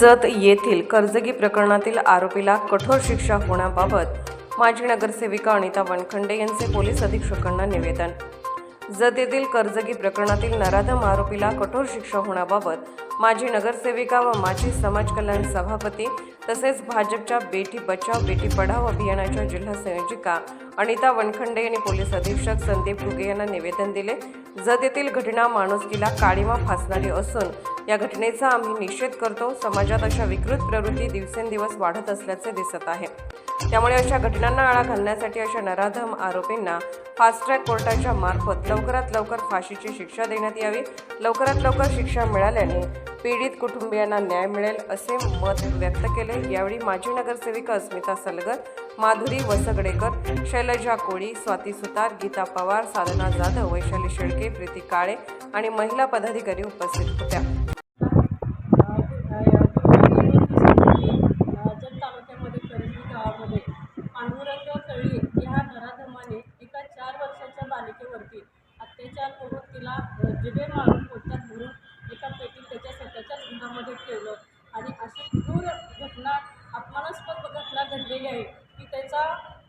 जत येथील कर्जगी प्रकरणातील आरोपीला कठोर शिक्षा होण्याबाबत माजी नगरसेविका अनिता वनखंडे यांचे पोलीस अधीक्षकांना निवेदन. जत येथील कर्जगी प्रकरणातील नराधम आरोपीला कठोर शिक्षा होण्याबाबत माजी नगरसेविका व माजी समाज कल्याण सभापती तसेच भाजपच्या बेटी बचाव बेटी पढाव अभियानाच्या जिल्हा संयोजिका अनिता वनखंडे यांनी पोलीस अधीक्षक संदीप घुगे यांना निवेदन दिले. जत येथील घटना माणुसकीला काळीमा फासणारी असून या घटनेचा आम्ही निषेध करतो. समाजात अशा विकृत प्रवृत्ती दिवसेंदिवस वाढत असल्याचे दिसत आहे. त्यामुळे अशा घटनांना आळा घालण्यासाठी अशा नराधम आरोपींना फास्ट ट्रॅक कोर्टाच्या मार्फत लवकरात लवकर फाशीची शिक्षा देण्यात यावी. लवकरात लवकर शिक्षा मिळाल्याने पीडित कुटुंबियांना न्याय मिळेल असे मत व्यक्त केले. यावेळी माजी नगरसेविका अस्मिता सलगर माधुरी वसगडेकर शैलजा कोळी स्वाती सुतार गीता पवार साधना जाधव वैशाली शेळके प्रीती काळे आणि महिला पदाधिकारी उपस्थित होत्या. या ह्या नराधमाने एका चार वर्षाच्या बालिकेवरती अत्याचार करून तिला अ, जिभे मारून पोटात भरून एका पेटीत त्याच्या स्वतःच्याच घरामध्ये ठेवलं. आणि अशी क्रूर घटना अपमानास्पद घटना घडलेली आहे की त्याचा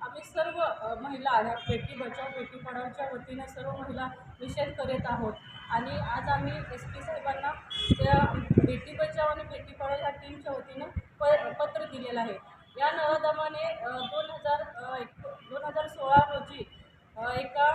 आम्ही सर्व महिला ह्या बेटी बचाव बेटी पढावच्या वतीनं सर्व महिला निषेध करत आहोत. आणि आज आम्ही एस पी साहेबांना त्या बेटी बचाव आणि बेटी पढाव या टीमच्या वतीनं प पत्र दिलेलं आहे. या नराधमाने दोन हजार दोन हजार सोळा रोजी एका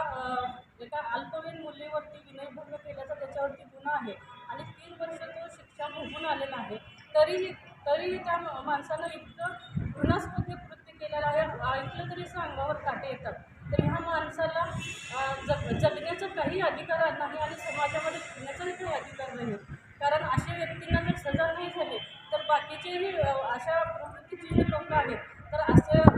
एका अल्पवयीन मुलीवरती विनयभंग केल्याचा त्याच्यावरती गुन्हा आहे आणि तीन वर्ष तो शिक्षा भोगून आलेला आहे. तरीही तरीही त्या मा- माणसानं इतकं घृणास्पद कृत्य केलेलं आहे ऐकलं तरी असं अंगावर काटे येतात. तर ह्या माणसाला जग जगण्याचा काही अधिकार नाही आणि समाजामध्ये जगण्याचाही काही अधिकार नाही. कारण अशा व्यक्तींना जर सजा नाही झाली तर बाकीचेही अशा प्रवृत्तीचे जे लोक आहेत तर असं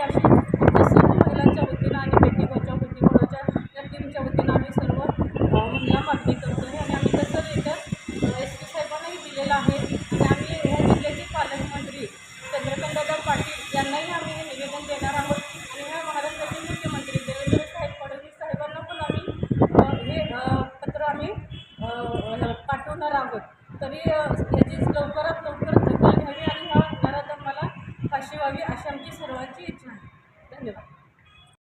द्यावी अशी सर्व महिलांच्या वतीनं आणि बेटी बचाव बेटी पढावच्या या टीमच्या वतीनं आम्ही सर्व अ, महिला मागणी करतो आहे. आणि आम्ही तसं लेटर एस पी साहेबांनाही दिलेलं आहे. आणि आम्ही ह्या जिल्ह्याचे पालकमंत्री चंद्रकांतदादा पाटील यांनाही आम्ही हे निवेदन देणार आहोत. आणि ह्या महाराष्ट्राचे मुख्यमंत्री देवेंद्र साहेब फडणवीस साहेबांना पण आम्ही हे पत्र आम्ही पाठवणार आहोत. तरी अ, याची लवकरात